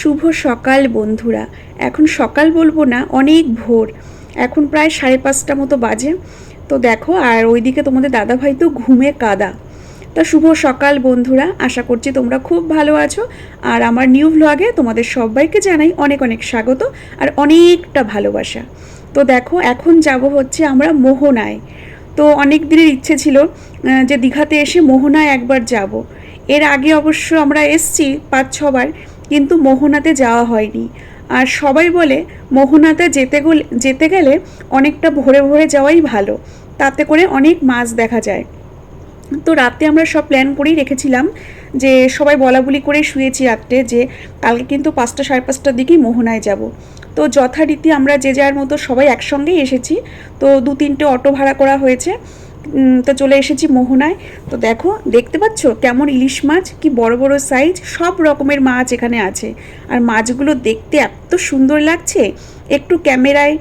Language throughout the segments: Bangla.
শুভ সকাল বন্ধুরা। এখন সকাল বলব না, অনেক ভোর। এখন প্রায় সাড়ে পাঁচটা মতো বাজে। তো দেখো, আর ওইদিকে তোমাদের দাদাভাই তো ঘুমে কাদা। তা শুভ সকাল বন্ধুরা, আশা করছি তোমরা খুব ভালো আছো। আর আমার নিউ ভ্লগে তোমাদের সবাইকে জানাই অনেক অনেক স্বাগত আর অনেকটা ভালোবাসা। তো দেখো, এখন যাব হচ্ছে আমরা মোহনায়। তো অনেক দিনের ইচ্ছে ছিল যে দীঘাতে এসে মোহনায় একবার যাব। এর আগে অবশ্য আমরা এসছি পাঁচ ছবার। কিন্তু মোহনাতে যাওয়া হয়নি। আর সবাই বলে, মোহনাতে যেতে গেলে যেতে গেলে অনেকটা ভোরে ভোরে যাওয়াই ভালো। তাতে করে অনেক মাছ দেখা যায়। তো রাতে আমরা সব প্ল্যান করেই রেখেছিলাম যে সবাই বলা বলি করে শুয়েছি রাত্রে যে কালকে কিন্তু পাঁচটা সাড়ে পাঁচটার দিকেই মোহনায় যাব। তো যথারীতি আমরা যে যার মতো সবাই একসঙ্গেই এসেছি। তো দু তিনটে অটো ভাড়া করা হয়েছে। তো চলে এসেছি মোহনায়। তো দেখো, দেখতে পাচ্ছ কেমন ইলিশ মাছ, কি বড় বড় সাইজ সব রকমের মাছ এখানে আছে। আর মাছগুলো দেখতে এত সুন্দর লাগছে, একটু ক্যামেরায়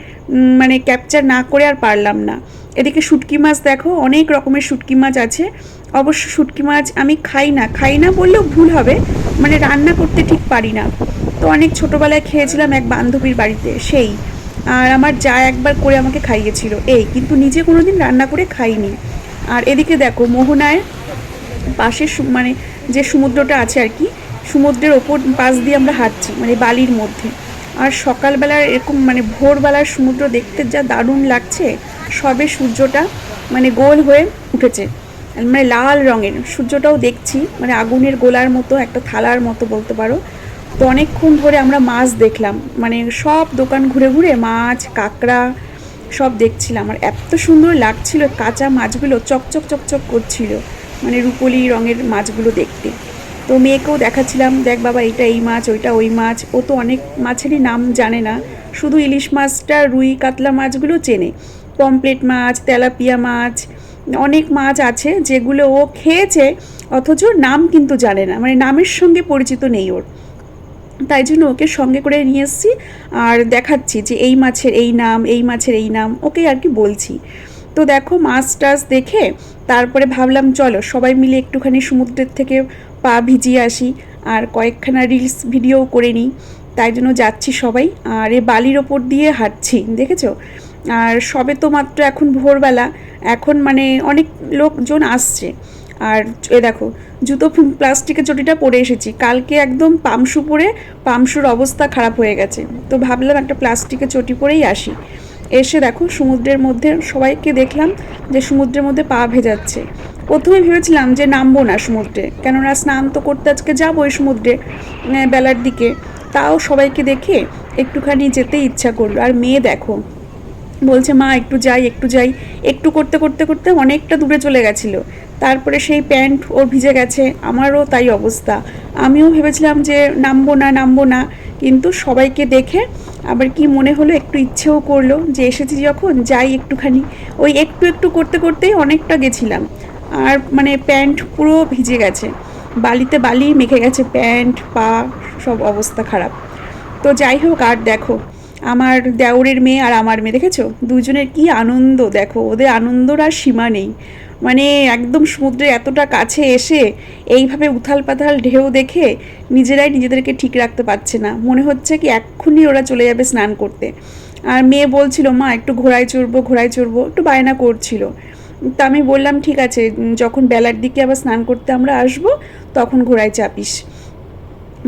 মানে ক্যাপচার না করে আর পারলাম না। এদিকে শুটকি মাছ দেখো, অনেক রকমের শুটকি মাছ আছে। অবশ্য শুটকি মাছ আমি খাই না খাই না বললেও ভুল হবে মানে রান্না করতে ঠিক পারি না। তো অনেক ছোটোবেলায় খেয়েছিলাম এক বান্ধবীর বাড়িতে, সেই। আর আমার যা একবার করে আমাকে খাইয়েছিল। এই, কিন্তু নিজে কোনো দিন রান্না করে খাইনি। আর এদিকে দেখো, মোহনায় পাশে মানে যে সমুদ্রটা আছে আর কি, সমুদ্রের ওপর পাশ দিয়ে আমরা হাঁটছি মানে বালির মধ্যে। আর সকালবেলার এরকম মানে ভোরবেলার সমুদ্র দেখতে যা দারুণ লাগছে, সবে সূর্যটা মানে গোল হয়ে উঠেছে। মানে লাল রঙের। সূর্যটাও দেখছি মানে আগুনের গোলার মতো, একটা থালার মতো বলতে পারো। তো অনেকক্ষণ ধরে আমরা মাছ দেখলাম। মানে সব দোকান ঘুরে ঘুরে মাছ, কাঁকড়া সব দেখছিলাম। আর এত সুন্দর লাগছিল কাঁচা মাছগুলো চকচক চকচক করছিল মানে রুপোলি রঙের মাছগুলো দেখতে। তো মেয়েকেও দেখাচ্ছিলাম, দেখ বাবা, এইটা এই মাছ, ওইটা ওই মাছ। ও তো অনেক মাছেরই নাম জানে না, শুধু ইলিশ মাছটা, রুই, কাতলা মাছগুলো চেনে। পমপ্লেট মাছ, তেলাপিয়া মাছ, অনেক মাছ আছে যেগুলো ও খেয়েছে, অথচ নাম কিন্তু জানে না মানে নামের সঙ্গে পরিচিত নেই ওর। তাই জন্য ওকে সঙ্গে করে নিয়ে এসেছি আর দেখাচ্ছি যে এই মাছের এই নাম, এই মাছের এই নাম, ওকে আর কি বলছি। তো দেখো মাছ টাছ দেখে তারপরে ভাবলাম চলো সবাই মিলে একটুখানি সমুদ্রের থেকে পা ভিজিয়ে আসি আর কয়েকখানা রিলস ভিডিও করে নিই। তাই জন্য যাচ্ছি সবাই আর এ বালির ওপর দিয়ে হাঁটছি, দেখেছ? আর সবে তো মাত্র এখন ভোরবেলা, এখন মানে অনেক লোকজন আসছে। আর এ দেখো জুতো প্লাস্টিকের চটিটা পরে এসেছি। কালকে একদম পামশু পরে পামশুর অবস্থা খারাপ হয়ে গেছে। তো ভাবলাম একটা প্লাস্টিকের চটি পরেই আসি। এসে দেখো সমুদ্রের মধ্যে সবাইকে দেখলাম যে সমুদ্রের মধ্যে পা ভেজাচ্ছে। প্রথমে ভেবেছিলাম যে নামবো না সমুদ্রে, কেননা স্নান তো করতে আজকে যাব ওই সমুদ্রে বেলার দিকে। তাও সবাইকে দেখে একটুখানি যেতে ইচ্ছা করল। আর মেয়ে দেখো, বলছে, মা, একটু যাই একটু যাই। একটু করতে করতে করতে অনেকটা দূরে চলে গেছিল। তারপরে সেই প্যান্ট ওর ভিজে গেছে, আমারও তাই অবস্থা। আমিও ভেবেছিলাম যে নামবো না নামবো না, কিন্তু সবাইকে দেখে আবার কি মনে হলো একটু ইচ্ছেও করল যে এসেছি যখন, যাই একটুখানি। ওই একটু একটু করতে করতেই অনেকটা গেছিলাম। আর মানে প্যান্ট পুরো ভিজে গেছে। বালিতে বালি মেখে গেছে, প্যান্ট, পা, সব অবস্থা খারাপ। তো যাই হোক, আর দেখো, আমার দেওরের মেয়ে আর আমার মেয়ে, দেখেছ? দুজনের কি আনন্দ, দেখো, ওদের আনন্দর আর সীমা নেই। মানে একদম সমুদ্রে এতটা কাছে এসে এইভাবে উথাল পাথাল ঢেউ দেখে নিজেরাই নিজেদেরকে ঠিক রাখতে পারছে না। মনে হচ্ছে কি এক্ষুনি ওরা চলে যাবে স্নান করতে। আর মেয়ে বলছিল, মা, একটু ঘোড়ায় চড়বো ঘোড়ায় চড়বো। একটু বায়না করছিল। তা আমি বললাম, ঠিক আছে যখন বেলার দিকে আবার স্নান করতে আমরা আসব, তখন ঘোড়ায় চাপিস।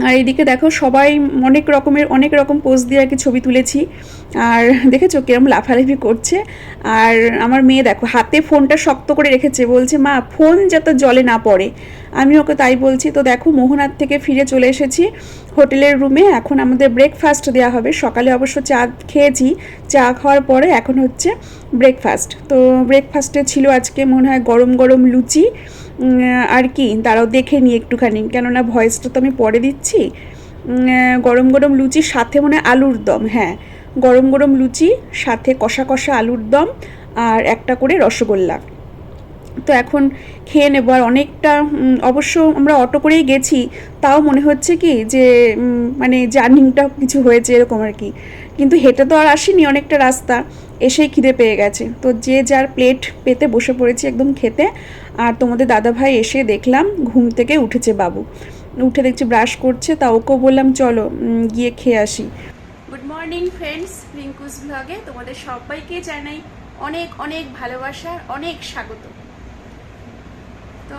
আর এইদিকে দেখো সবাই অনেক রকমের, অনেক রকম পোজ দিয়ে আর কি ছবি তুলেছি। আর দেখেছ কিরম লাফালাফি করছে? আর আমার মেয়ে দেখো, হাতে ফোনটা শক্ত করে রেখেছে, বলছে, মা, ফোন যাতে জলে না পড়ে। আমি ওকে তাই বলছি, তো দেখো, মোহনার থেকে ফিরে চলে এসেছি হোটেলের রুমে, এখন আমাদের ব্রেকফাস্ট দেওয়া হবে। সকালে অবশ্য চা খেয়েছি, চা খাওয়ার পরে এখন হচ্ছে ব্রেকফাস্ট তো ব্রেকফাস্টে ছিল আজকে মনে হয় গরম গরম লুচি আর কি, দাঁড়াও দেখে নিই একটুখানি। কেননা ভয়েসটা তো আমি পরে দিচ্ছি। গরম গরম লুচির সাথে মনে আলুর দম হ্যাঁ। গরম গরম লুচি, সাথে কষা কষা আলুর দম আর একটা করে রসগোল্লা। তো এখন খেয়ে নেব। আর অনেকটা অবশ্য আমরা অটো করেই গেছি, তাও মনে হচ্ছে কি যে মানে জার্নিংটা কিছু হয়েছে এরকম আর কি। কিন্তু হেঁটে তো আর আসিনি অনেকটা রাস্তা, এসেই খিদে পেয়ে গেছে। তো যে যার প্লেট পেতে বসে পড়েছি একদম খেতে। আর তোমাদের দাদাভাই এসে দেখলাম, ঘুম থেকে উঠেছে বাবু। উঠে দেখছি ব্রাশ করছে, তা ওকেও বললাম, চলো গিয়ে খেয়ে আসি। গুড মর্নিং ফ্রেন্ডস রিঙ্কুস ব্লগে তোমাদের সবাইকে জানাই অনেক অনেক ভালোবাসা, অনেক স্বাগত। তো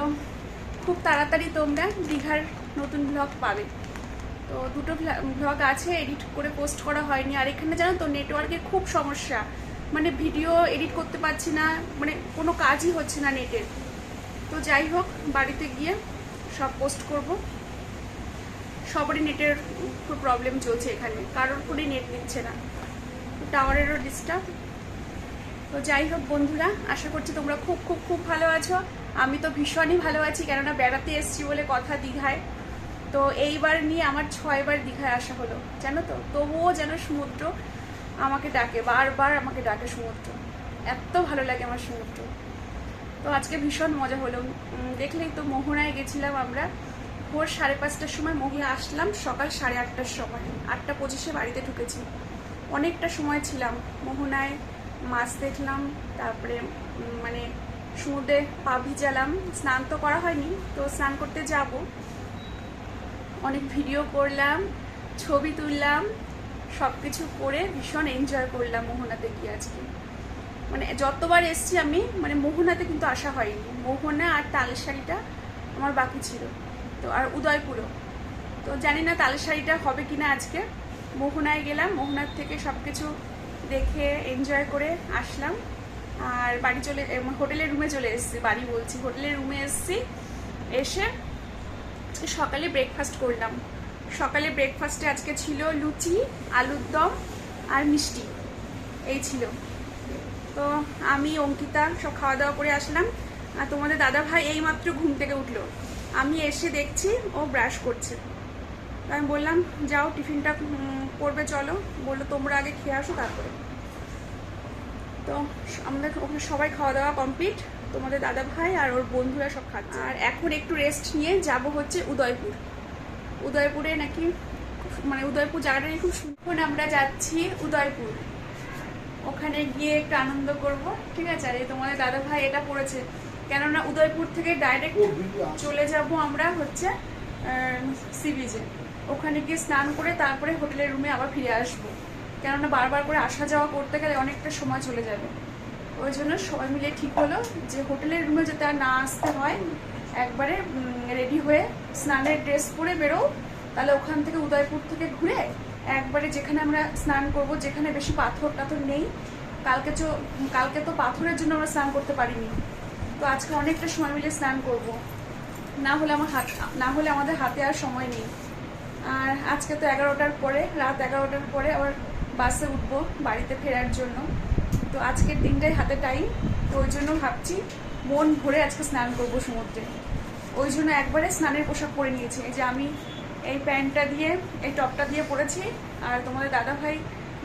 খুব তাড়াতাড়ি তোমরা দীঘার নতুন ব্লগ পাবে। তো দুটো ব্লগ আছে এডিট করে পোস্ট করা হয়নি। আর এখানে জানো তো নেটওয়ার্কের খুব সমস্যা। মানে ভিডিও এডিট করতে পারছি না মানে কোনো কাজই হচ্ছে না নেটের তো যাই হোক, বাড়িতে গিয়ে সব পোস্ট করব। সবারই নেটের খুব প্রবলেম চলছে এখানে, কারোর ফোনে নেট নিচ্ছে না। টাওয়ারেরও ডিস্টার্ব তো যাই হোক বন্ধুরা, আশা করছি তোমরা খুব খুব খুব ভালো আছো। আমি তো ভীষণই ভালো আছি, কেননা বেড়াতে এসছি বলে কথা দীঘায়। তো এইবার নিয়ে আমার ছয়বার দীঘায় আসা হলো, জানো তো? তবুও যেন সমুদ্র আমাকে ডাকে, বারবার আমাকে ডাকে সমুদ্র। এত ভালো লাগে আমার সমুদ্র। তো আজকে ভীষণ মজা হলো। দেখলেই তো মোহনায় গেছিলাম আমরা। ভোর সাড়ে পাঁচটার সময় মহিলা আসলাম সকাল সাড়ে আটটার সময়। আটটা পঁচিশে বাড়িতে ঢুকেছি। অনেকটা সময় ছিলাম মোহনায়, মাছ দেখলাম, তারপরে মানে সমুদ্রে পা ভিজালাম। স্নান তো করা হয়নি, তো স্নান করতে যাব। অনেক ভিডিও করলাম, ছবি তুললাম সব কিছু করে ভীষণ এনজয় করলাম মোহনাতে গিয়ে আজকে। মানে যতবার এসছি আমি মানে মোহনাতে কিন্তু আসা হয়নি। মোহনা আর তালেশাড়িটা আমার বাকি ছিল। তো আর উদয়পুরও। তো জানি না তালেশাড়িটা হবে কিনা আজকে। মোহনায় গেলাম, মোহনার থেকে সব কিছু দেখে এনজয় করে আসলাম। আর বাড়ি চলে হোটেলের রুমে চলে এসেছি, বাড়ি বলছি। হোটেলের রুমে এসেছি, এসে সকালে ব্রেকফাস্ট করলাম। সকালে ব্রেকফাস্টে আজকে ছিল লুচি, আলুর দম আর মিষ্টি। এই ছিল। তো আমি, অঙ্কিতা, সব খাওয়া দাওয়া করে আসলাম। আর তোমাদের দাদা ভাই এইমাত্র ঘুম থেকে উঠল। আমি এসে দেখছি, ও ব্রাশ করছে। আমি বললাম, যাও, টিফিনটা করবে, চলো। বলল, তোমরা আগে খেয়ে আসো, তারপরে। তো আমাদের ওখানে সবাই খাওয়া দাওয়া কমপ্লিট। তোমাদের দাদা ভাই আর ওর বন্ধুরা সব খাচ্ছে। আর এখন একটু রেস্ট নিয়ে যাব হচ্ছে উদয়পুর। উদয়পুরে নাকি মানে উদয়পুর জায়গাটা খুব সুন্দর। আমরা যাচ্ছি উদয়পুর। ওখানে গিয়ে একটু আনন্দ করব। ঠিক আছে? আর এই তোমাদের দাদা ভাই এটা পড়েছে কেননা উদয়পুর থেকে ডাইরেক্ট চলে যাব আমরা হচ্ছে সি বিচে। ওখানে গিয়ে স্নান করে তারপরে হোটেলের রুমে আবার ফিরে আসব। কেননা বারবার করে আসা যাওয়া করতে গেলে অনেকটা সময় চলে যাবে। ওই জন্য সবাই মিলে ঠিক হলো যে হোটেলের রুমে যাতে আর না আসতে হয় একবারে রেডি হয়ে স্নানের ড্রেস পরে বেরো তাহলে ওখান থেকে উদয়পুর থেকে ঘুরে একবারে যেখানে আমরা স্নান করব, যেখানে বেশি পাথর টাথর নেই, কালকে তো কালকে তো পাথরের জন্য আমরা স্নান করতে পারিনি। তো আজকে অনেকটা সময় মিলে স্নান করব। না হলে আমার হাত, না হলে আমাদের হাতে আর সময় নেই। আর আজকে তো এগারোটার পরে, রাত এগারোটার পরে আবার বাসে উঠবো বাড়িতে ফেরার জন্য। তো আজকের দিনটাই হাতে টাইম, তো ওই জন্য ভাবছি মন ভরে আজকে স্নান করব সমুদ্রে। ওই জন্য একবারে স্নানের পোশাক পরে নিয়েছি। যে আমি এই প্যান্টটা দিয়ে, এই টপটা দিয়ে পরেছি। আর তোমাদের দাদা ভাই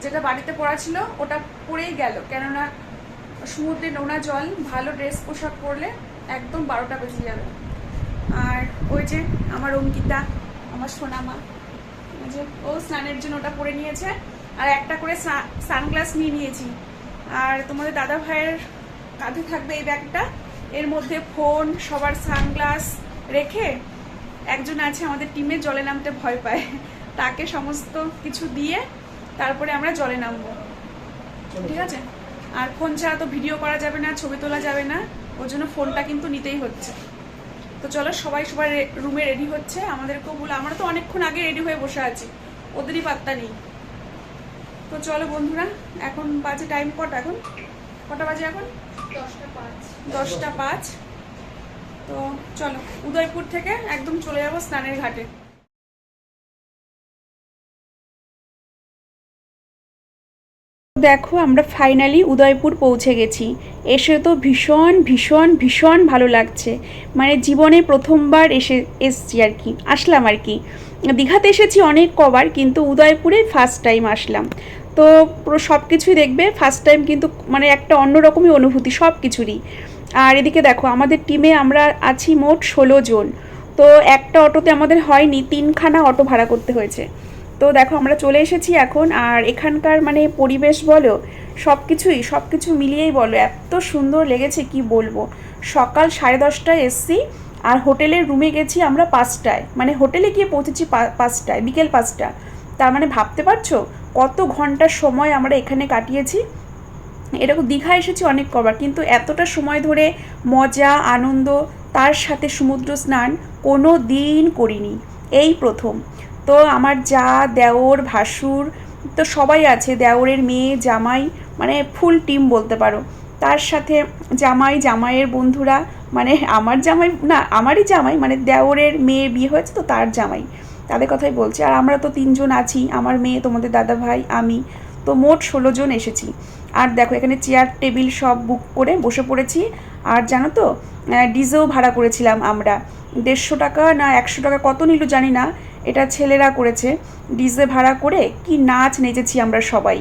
যেটা বাড়িতে পরা ছিল, ওটা পরেই গেল। কেননা সমুদ্রে নোনা জল, ভালো ড্রেস পোশাক পরলে একদম বারোটা বেজে যাবে। আর ওই যে আমার অঙ্কিতা, আমার সোনামা যে ও স্নানের জন্য ওটা পরে নিয়েছে। আর একটা করে সানগ্লাস নিয়ে নিয়েছি। আর তোমাদের দাদা ভাইয়ের কাঁধে থাকবে এই ব্যাগটা। এর মধ্যে ফোন সবার সানগ্লাস রেখে একজন আছে আমাদের টিমে জলে নামতে ভয় পায়। তাকে সমস্ত কিছু দিয়ে তারপরে আমরা জলে নামবো। ঠিক আছে? আর ফোন ছাড়া তো ভিডিও করা যাবে না ছবি তোলা যাবে না। ওই জন্য ফোনটা কিন্তু নিতেই হচ্ছে। তো চলো সবাই সবাই রুমে রেডি হচ্ছে। আমাদেরকেও বলে আমরা তো অনেকক্ষণ আগে রেডি হয়ে বসে আছি। ওদেরই পাত্তা নেই। তো চলো বন্ধুরা এখন বাজে টাইম কটা এখন? কটা বাজে এখন? দশটা পাঁচ। দশটা পাঁচ। তো চলো, উদয়পুর থেকে একদম চলে যাব স্নানের ঘাটে। দেখো, আমরা ফাইনালি উদয়পুর পৌঁছে গেছি। এসে তো ভীষণ ভীষণ ভীষণ ভালো লাগছে। মানে জীবনে প্রথমবার এসে, এসছি আর কি, আসলাম আর কি। দীঘাতে এসেছি অনেক কবার, কিন্তু উদয়পুরে ফার্স্ট টাইম আসলাম। তো পুরো সব কিছুই দেখবে ফার্স্ট টাইম কিন্তু মানে একটা অন্যরকমই অনুভূতি সব কিছুরই আর এদিকে দেখো, আমাদের টিমে আমরা আছি মোট ষোলো জন। তো একটা অটোতে আমাদের হয়নি, তিনখানা অটো ভাড়া করতে হয়েছে। তো দেখো, আমরা চলে এসেছি এখন, আর এখানকার মানে পরিবেশ বলো সব কিছুই সব কিছু মিলিয়েই বলো, এত সুন্দর লেগেছে, কি বলব? সকাল সাড়ে দশটায় এসছি, আর হোটেলের রুমে গেছি আমরা পাঁচটায়। মানে হোটেলে গিয়ে পৌঁছেছি পাঁচটায়, বিকেল পাঁচটা। তার মানে ভাবতে পারছ? কত ঘণ্টার সময় আমরা এখানে কাটিয়েছি। এরকম দীঘা এসেছি অনেক কবার কিন্তু এতটা সময় ধরে মজা, আনন্দ, তার সাথে সমুদ্র স্নান কোনো দিন করিনি। এই প্রথম। তো আমার যা, দেওর, ভাসুর, তো সবাই আছে, দেওরের মেয়ে, জামাই মানে ফুল টিম বলতে পারো। তার সাথে জামাই, জামাইয়ের বন্ধুরা মানে আমার জামাই, না, আমারই জামাই মানে দেওরের মেয়ে বিয়ে হয়েছে তো তার জামাই। তাদের কথাই বলছি। আর আমরা তো তিনজন আছি, আমার মেয়ে, তোমাদের দাদা ভাই আমি। তো মোট ষোলো জন এসেছি। আর দেখো, এখানে চেয়ার টেবিল সব বুক করে বসে পড়েছি। আর জানো তো ডিজেও ভাড়া করেছিলাম আমরা। দেড়শো টাকা না একশো টাকা কত নিল জানি না, এটা ছেলেরা করেছে। ডিজে ভাড়া করে কি নাচ নেচেছি আমরা সবাই।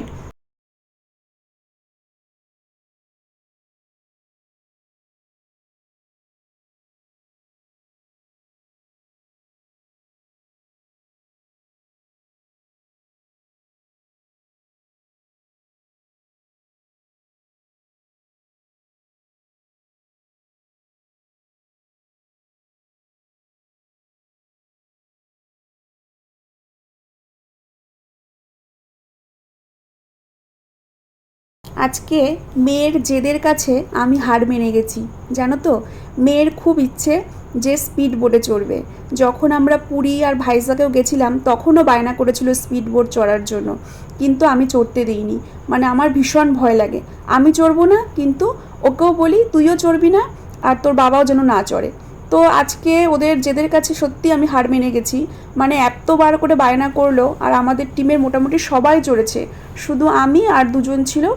আজকে মেয়ের জেদের কাছে আমি হার মেনে গেছি। জানো তো, মেয়ের খুব ইচ্ছে যে স্পিড বোটে চড়বে। যখন আমরা পুরী আর ভাইজাকেও গেছিলাম, তখনও বায়না করেছিল স্পিড বোট চড়ার জন্য। কিন্তু আমি চড়তে দিইনি। মানে আমার ভীষণ ভয় লাগে। আমি চড়বো না, কিন্তু ওকেও বলি, তুইও চড়বি না, আর তোর বাবাও যেন না চড়ে। তো আজকে ওদের জেদের কাছে সত্যি আমি হার মেনে গেছি। মানে এতবার করে বায়না করল, আর আমাদের টিমের মোটামুটি সবাই চড়েছে। শুধু আমি আর দুজন ছিল।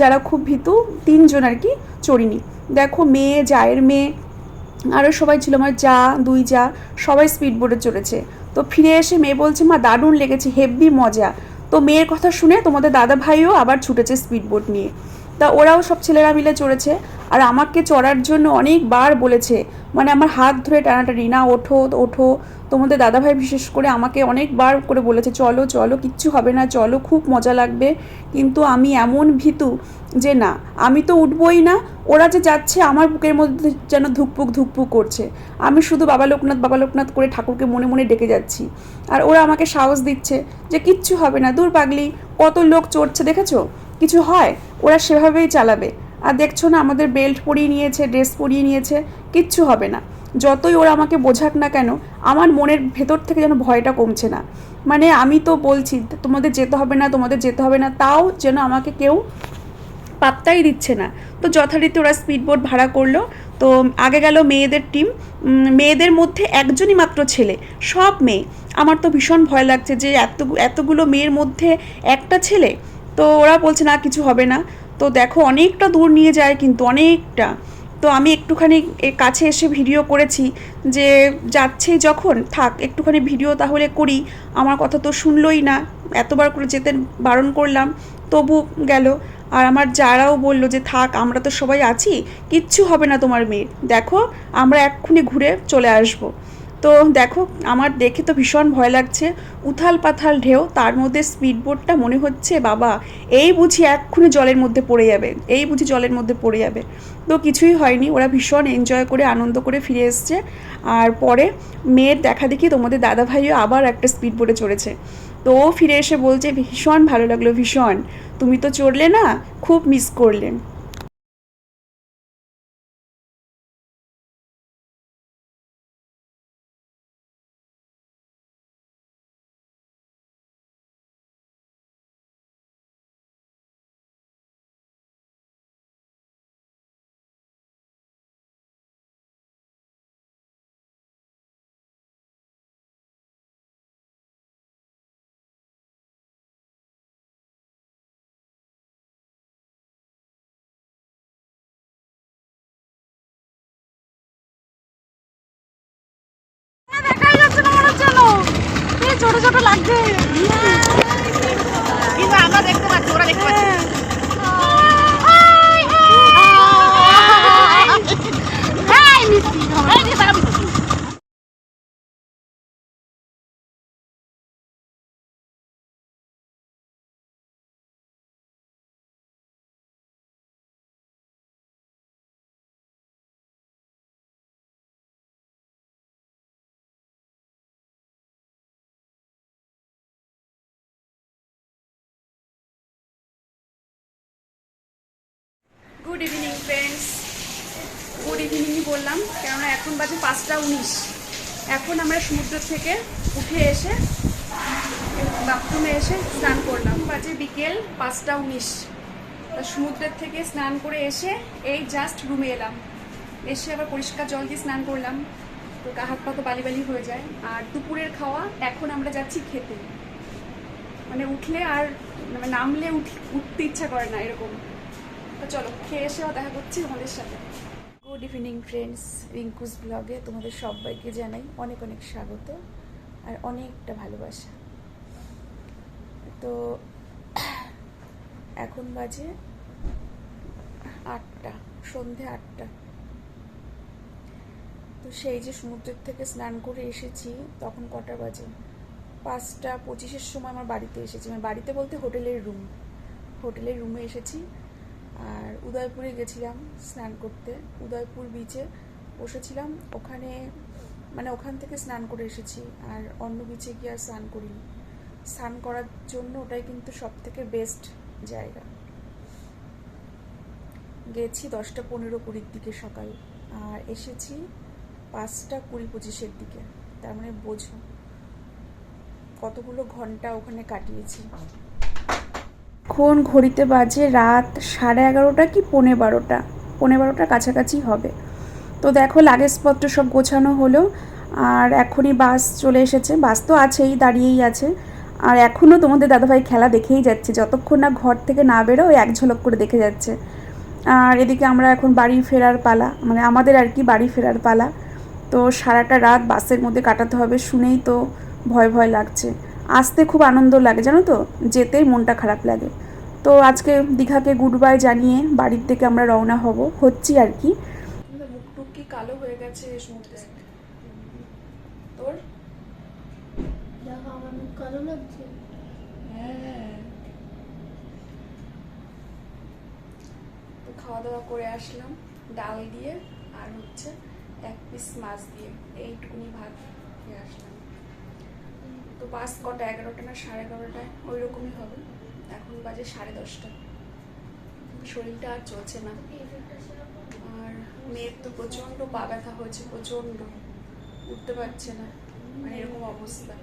যারা খুব ভীতু, তিনজন আর কি চড়িনি। দেখো মেয়ে, জায়ের মেয়ে আরও সবাই ছিল, আমার যা, দুই যা, সবাই স্পিড বোর্ডে চড়েছে। তো ফিরে এসে মেয়ে বলছে, মা, দারুণ লেগেছে হেভি মজা। তো মেয়ের কথা শুনে তোমাদের দাদা ভাইও আবার ছুটেছে স্পিড বোর্ড নিয়ে। তা ওরাও সব ছেলেরা মিলে চড়েছে। আর আমাকে চড়ার জন্য অনেকবার বলেছে মানে আমার হাত ধরে টানাটানি, না, ওঠো ওঠো। তোমাদের দাদাভাই বিশেষ করে আমাকে অনেকবার করে বলেছে, চলো চলো, কিচ্ছু হবে না, চলো, খুব মজা লাগবে। কিন্তু আমি এমন ভীতু যে, না, আমি তো উঠবই না, ওরা যে যাচ্ছে আমার বুকের মধ্যে যেন ধুকপুক ধুকপুক করছে। আমি শুধু বাবা লোকনাথ বাবা লোকনাথ করে ঠাকুরকে মনে মনে ডেকে যাচ্ছি। আর ওরা আমাকে সাহস দিচ্ছে যে, কিচ্ছু হবে না, দূর পাগলি, কত লোক চড়ছে, দেখেছ? কিছু হয়? ওরা সেভাবেই চালাবে। আর দেখছ না, আমাদের বেল্ট পরিয়ে নিয়েছে ড্রেস পরিয়ে নিয়েছে, কিচ্ছু হবে না। যতই ওরা আমাকে বোঝাক না কেন, আমার মনের ভেতর থেকে যেন ভয়টা কমছে না। মানে আমি তো বলছি, তোমাদের যেতে হবে না, তোমাদের যেতে হবে না। তাও যেন আমাকে কেউ পাত্তাই দিচ্ছে না। তো যথারীতি ওরা স্পিডবোট ভাড়া করল। তো আগে গেল মেয়েদের টিম মেয়েদের মধ্যে একজনই মাত্র ছেলে, সব মেয়ে। আমার তো ভীষণ ভয় লাগছে যে এত এতগুলো মেয়ের মধ্যে একটা ছেলে তো ওরা বলছে, না, কিছু হবে না। তো দেখো, অনেকটা দূর নিয়ে যায় কিন্তু অনেকটা। তো আমি একটুখানি কাছে এসে ভিডিও করেছি যে যাচ্ছেই যখন, থাক, একটুখানি ভিডিও তাহলে করি। আমার কথা তো শুনলোই না। এতবার করে যেতে বারণ করলাম, তবু গেল। আর আমার যারাও বলল যে, থাক, আমরা তো সবাই আছি, কিচ্ছু হবে না তোমার মেয়ে দেখো, আমরা এক্ষুনি ঘুরে চলে আসব। তো দেখো, আমার দেখে তো ভীষণ ভয় লাগছে। উথাল পাথাল ঢেউ, তার মধ্যে স্পিডবোটটা মনে হচ্ছে, বাবা, এই বুঝি এক্ষুনি জলের মধ্যে পড়ে যাবে, এই বুঝি জলের মধ্যে পড়ে যাবে। তো কিছুই হয়নি, ওরা ভীষণ এনজয় করে, আনন্দ করে ফিরে এসছে। আর পরে মেয়ের দেখা দেখি তোমাদের দাদা ভাইও আবার একটা স্পিডবোটে চড়েছে। তো ও ফিরে এসে বলছে, ভীষণ ভালো লাগল, ভীষণ। তুমি তো চড়লে না, খুব মিস করলে। ছোট লাগছে কিন্তু আমরা দেখতে পাচ্ছি ওরা দেখতে পাচ্ছে। করলাম, কেননা এখন বাজে পাঁচটা উনিশ। এখন আমরা সমুদ্র থেকে উঠে এসে বাথরুমে এসে স্নান করলাম। বাজে বিকেল পাঁচটা উনিশ। সমুদ্রের থেকে স্নান করে এসে এই জাস্ট রুমে এলাম। এসে আবার পরিষ্কার জল দিয়ে স্নান করলাম। তো হাত পা তো বালি বালি হয়ে যায়। আর দুপুরের খাওয়া, এখন আমরা যাচ্ছি খেতে। মানে উঠলে আর মানে নামলে উঠি উঠতে ইচ্ছা করে না এরকম। তো চলো, খেয়ে এসে দেখা করছি আমাদের সাথে। গুড ইভিনিং ফ্রেন্ডস রিঙ্কুস ব্লগে তোমাদের সবাইকে জানাই অনেক অনেক স্বাগত আর অনেকটা ভালোবাসা। তো, এখন বাজে আটটা, সন্ধে আটটা। তো সেই যে সমুদ্রের থেকে স্নান করে এসেছি, তখন কটা বাজে? পাঁচটা পঁচিশের সময় আমার বাড়িতে এসেছি। মানে বাড়িতে বলতে হোটেলের রুম হোটেলের রুমে এসেছি। আর উদয়পুরে গেছিলাম স্নান করতে। উদয়পুর বিচে বসেছিলাম। ওখানে মানে ওখান থেকে স্নান করে এসেছি। আর অন্য বিচে গিয়ে আর স্নান করিনি। স্নান করার জন্য ওটাই কিন্তু সব থেকে বেস্ট জায়গা। গেছি দশটা পনেরো কুড়ির দিকে সকাল। আর এসেছি পাঁচটা কুড়ি পঁচিশের দিকে। তার মানে বোঝো। কতগুলো ঘণ্টা ওখানে কাটিয়েছি। এখন ঘড়িতে বাজে? রাত সাড়ে এগারোটা কি পৌনে বারোটা? পৌনে বারোটা কাছাকাছি হবে। তো দেখো, লাগেজপত্র সব গোছানো হলো। আর এখনই বাস চলে এসেছে। বাস তো আছেই, দাঁড়িয়েই আছে। আর এখনও তোমাদের দাদাভাই খেলা দেখেই যাচ্ছে। যতক্ষণ না ঘর থেকে না বেরো এক ঝলক করে দেখে যাচ্ছে। আর এদিকে আমরা এখন বাড়ি ফেরার পালা। মানে আমাদের আর কি বাড়ি ফেরার পালা। তো সারাটা রাত বাসের মধ্যে কাটাতে হবে শুনেই তো ভয় ভয় লাগছে। আসতে খুব আনন্দ লাগে জানো তো? যেতেই মনটা খারাপ লাগে। তো আজকে দীঘাকে গুড বাই জানিয়ে বাড়ির থেকে আমরা রওনা হব হচ্ছি আর কি। মুখ কি কালো হয়ে গেছে সমুদ্রে তোর? আমার মুখ কালো লাগছে। হ্যাঁ। তো খাওয়া দাওয়া করে আসলাম ডাল দিয়ে আর হচ্ছে এক পিস মাছ দিয়ে। এইটুকুনি ভাত খেয়ে আসলাম। তো বাস কটা, এগারোটা না সাড়ে এগারোটায়? ওই রকমই হবে। এখন বাজে সাড়ে দশটা। শরীরটা আর চলছে না। আর মেয়ের তো প্রচণ্ড পা ব্যথা হয়েছে, প্রচণ্ড। উঠতে পারছে না। মানে এরকম অবস্থা।